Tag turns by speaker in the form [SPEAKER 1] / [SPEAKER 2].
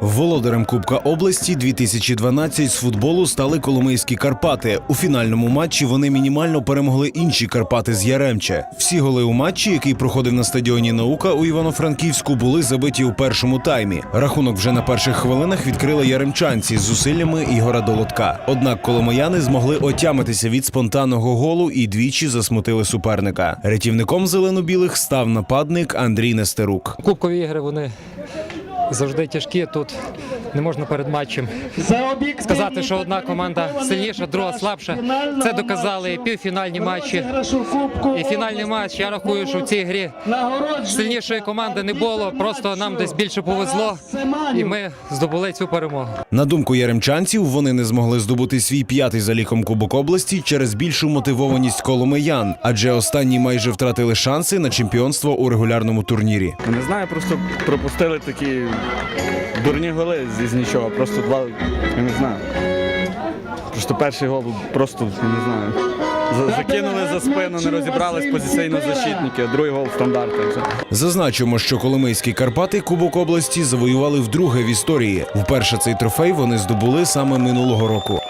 [SPEAKER 1] Володарем Кубка області 2012 з футболу стали Коломийські Карпати. У фінальному матчі вони мінімально перемогли інші Карпати з Яремче. Всі голи у матчі, який проходив на стадіоні Наука у Івано-Франківську, були забиті у першому таймі. Рахунок вже на перших хвилинах відкрили яремчанці з зусиллями Ігора Долотка. Однак коломияни змогли отямитися від спонтанного голу і двічі засмутили суперника. Рятівником зелено-білих став нападник Андрій Нестерук.
[SPEAKER 2] Кубкові ігри вони завжди тяжкі. Тут не можна перед матчем сказати, що одна команда сильніша, друга слабша. Це доказали і півфінальні матчі. І фінальний матч. Я рахую, що в цій грі сильнішої команди не було. Просто нам десь більше повезло, і ми здобули цю перемогу.
[SPEAKER 1] На думку яремчанців, вони не змогли здобути свій п'ятий за ліком Кубок області через більшу мотивованість коломиян, адже останні майже втратили шанси на чемпіонство у регулярному турнірі.
[SPEAKER 3] Не знаю, просто пропустили такі дурні голи з нічого. Просто два, я не знаю. Просто перший гол просто, не знаю. за- Закинули за спину, не розібрались позиційно защитники, другий гол стандарти.
[SPEAKER 1] Зазначимо, що Коломийські Карпати Кубок області завоювали вдруге в історії. Вперше цей трофей вони здобули саме минулого року.